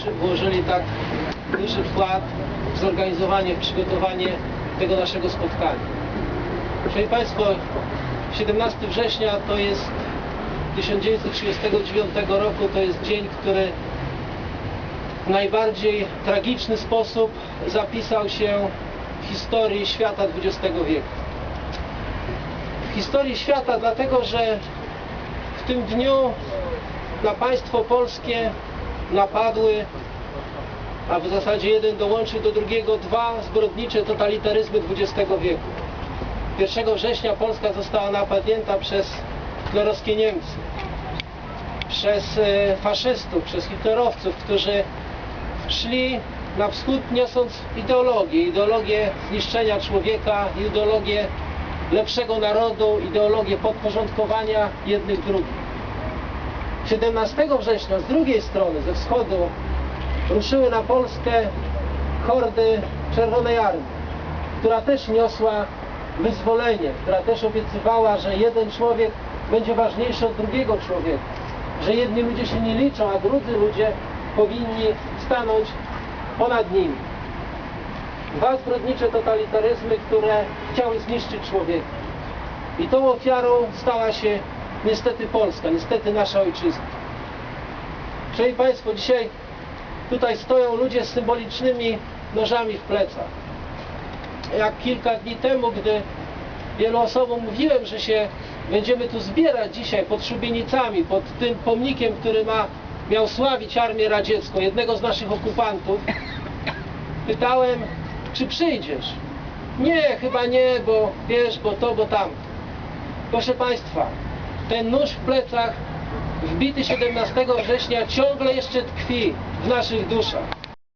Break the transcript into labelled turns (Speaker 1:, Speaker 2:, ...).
Speaker 1: włoży- włożyli tak duży wkład w zorganizowanie, w przygotowanie tego naszego spotkania. Szanowni Państwo, 17 września to jest 1939 roku, to jest dzień, który w najbardziej tragiczny sposób zapisał się w historii świata XX wieku. W historii świata dlatego, że w tym dniu na państwo polskie napadły, a w zasadzie jeden dołączył do drugiego dwa zbrodnicze totalitaryzmy XX wieku. 1 września Polska została napadnięta przez hitlerowskie Niemcy, przez e, faszystów, przez hitlerowców, którzy szli na wschód niosąc ideologię, ideologię zniszczenia człowieka, ideologię lepszego narodu, ideologię podporządkowania jednych drugich. 17 września z drugiej strony, ze wschodu, ruszyły na Polskę hordy Czerwonej Armii, która też niosła wyzwolenie, która też obiecywała, że jeden człowiek będzie ważniejszy od drugiego człowieka, że jedni ludzie się nie liczą, a drudzy ludzie powinni stanąć ponad nimi. Dwa zbrodnicze totalitaryzmy, które chciały zniszczyć człowieka. I tą ofiarą stała się niestety Polska, niestety nasza ojczyzna. Szanowni Państwo, dzisiaj tutaj stoją ludzie z symbolicznymi nożami w plecach. Jak kilka dni temu, gdy wielu osobom mówiłem, że się będziemy tu zbierać dzisiaj pod szubienicami, pod tym pomnikiem, który ma, miał sławić Armię Radziecką, jednego z naszych okupantów, pytałem, czy przyjdziesz? Nie, chyba nie, bo wiesz, bo to, bo tam. Proszę Państwa, ten nóż w plecach wbity 17 września ciągle jeszcze tkwi w naszych duszach.